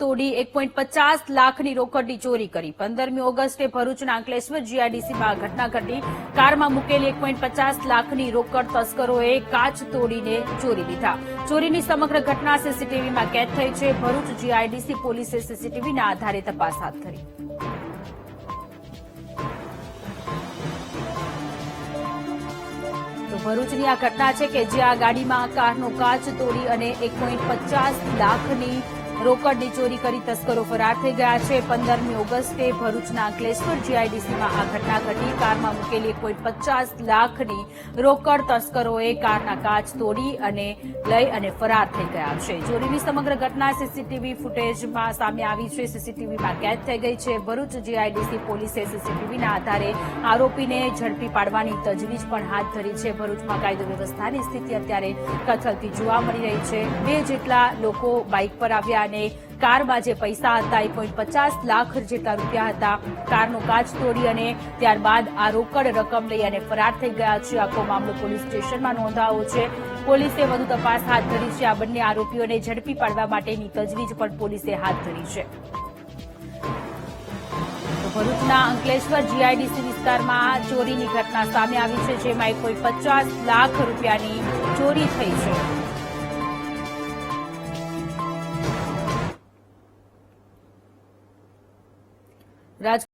તોડી એક પોઈન્ટ પચાસ લાખની રોકડની ચોરી કરી. પંદરમી ઓગસ્ટે ભરૂચના અંકલેશ્વર જીઆઈડીસીમાં આ ઘટના ઘટી. કારમાં મૂકેલી એક પોઈન્ટ પચાસ લાખની રોકડ તસ્કરોએ કાચ તોડીને ચોરી લીધા. ચોરીની સમગ્ર ઘટના સીસીટીવીમાં કેદ થઈ છે. ભરૂચ જીઆઈડીસી પોલીસે સીસીટીવીના આધારે તપાસ હાથ ધરી. ભરૂચની આ ઘટના છે કે જ્યાં ગાડીમાં કારનો કાચ તોડી અને એક લાખની રોકડની ચોરી કરી તસ્કરો ફરાર થઈ ગયા છે. પંદરમી ઓગસ્ટે ભરૂચના અંકલેશ્વર જીઆઈડીસીમાં આ ઘટના ઘટી. કારમાં મૂકેલી કોઈ પચાસ લાખની રોકડ તસ્કરોએ કારના કાચ તોડી અને લઈ અને ફરાર થઈ ગયા છે. ચોરીની સમગ્ર ઘટના સીસીટીવી ફૂટેજમાં સામે આવી છે. સીસીટીવીમાં કેદ થઈ ગઈ છે. ભરૂચ જીઆઈડીસી પોલીસે સીસીટીવીના આધારે આરોપીને ઝડપી પાડવાની તજવીજ પણ હાથ ધરી છે. ભરૂચમાં કાયદો વ્યવસ્થાની સ્થિતિ અત્યારે કથળતી જોવા મળી રહી છે. બે જેટલા લોકો બાઇક પર આવ્યા અને કારમાં જે પૈસા હતા. એ પોઈન્ટ પચાસ લાખ જેટલા રૂપિયા હતા. કારનો કાચ તોડી અને ત્યારબાદ આ રોકડ રકમ લઈ અને ફરાર થઈ ગયા છે. આખો મામલો પોલીસ સ્ટેશનમાં નોંધાયો છે. પોલીસે વધુ તપાસ હાથ ધરી છે. આ બંને આરોપીઓને ઝડપી પાડવા માટેની તજવીજ પણ પોલીસે હાથ ધરી છે. ભરૂચના અંકલેશ્વર જીઆઈડીસી વિસ્તારમાં ચોરીની ઘટના સામે આવી છે, જેમાં કોઈ પચાસ લાખ રૂપિયાની ચોરી થઈ છે. રાજ